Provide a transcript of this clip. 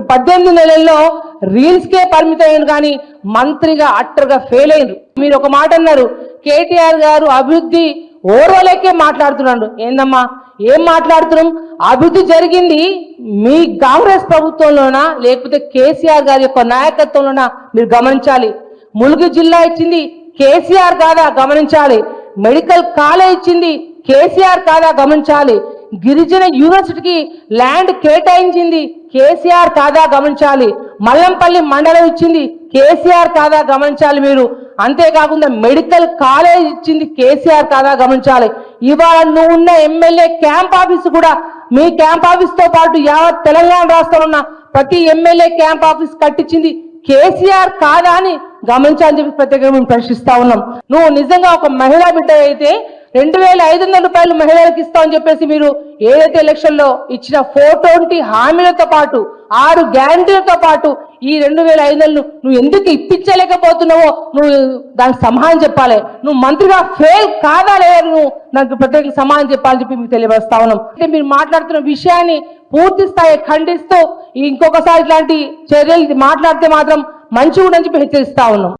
పద్దెనిమిది నెలల్లో రీల్స్ కే పరిమితమైన కానీ మంత్రిగా అట్టర్గా ఫెయిల్ అయినరు మీరు ఒక మాట అన్నారు కేటీఆర్ గారు అభివృద్ధి ఓర్వలేకే మాట్లాడుతున్నాడు. ఏందమ్మా? ఏం మాట్లాడుతున్నాం? అభివృద్ధి జరిగింది మీ కాంగ్రెస్ ప్రభుత్వంలోనా? లేకపోతే కేసీఆర్ గారి యొక్క నాయకత్వంలోనా? మీరు గమనించాలి. ములుగు జిల్లా ఇచ్చింది కేసీఆర్ కాదా? గమనించాలి. మెడికల్ కాలేజ్ ఇచ్చింది కేసీఆర్ కాదా? గమనించాలి. గిరిజన యూనివర్సిటీకి ల్యాండ్ కేటాయించింది కేసీఆర్ కాదా గమనించాలి. మల్లంపల్లి మండలం ఇచ్చింది కేసీఆర్ కాదా గమనించాలి మీరు. అంతేకాకుండా మెడికల్ కాలేజ్ ఇచ్చింది కేసీఆర్ కాదా గమనించాలి. ఇవాళ నువ్వు ఉన్న ఎమ్మెల్యే క్యాంప్ ఆఫీస్ కూడా మీ క్యాంప్ ఆఫీస్తో పాటు యావత్ తెలంగాణ రాష్ట్రంలో ఉన్న ప్రతి ఎమ్మెల్యే క్యాంప్ ఆఫీస్ కట్టించింది కేసీఆర్ కాదా అని గమనించాలని చెప్పి ప్రత్యేకంగా మేము ప్రశ్నిస్తా ఉన్నాం. నువ్వు నిజంగా ఒక మహిళా బిడ్డ అయితే రెండు వేల ఐదు వందల రూపాయలు మహిళలకు ఇస్తామని చెప్పేసి మీరు ఏదైతే ఎలక్షన్లో ఇచ్చిన ఫోటోంటి హామీలతో పాటు ఆరు గ్యారంటీలతో పాటు ఈ రెండు వేల ఐదు వందలు నువ్వు ఎందుకు ఇప్పించలేకపోతున్నావో నువ్వు దానికి సమాధానం చెప్పాలి. నువ్వు మంత్రిగా ఫెయిల్ కాదా లేదా నువ్వు నాకు ప్రత్యేక సమాధానం చెప్పాలని చెప్పి మీకు తెలియపరుస్తా ఉన్నాం. అంటే మీరు మాట్లాడుతున్న విషయాన్ని పూర్తి స్థాయి ఖండిస్తూ ఇంకొకసారి ఇట్లాంటి చర్యలు మాట్లాడితే మాత్రం మంచిగా ఉండని చెప్పి హెచ్చరిస్తా ఉన్నాం.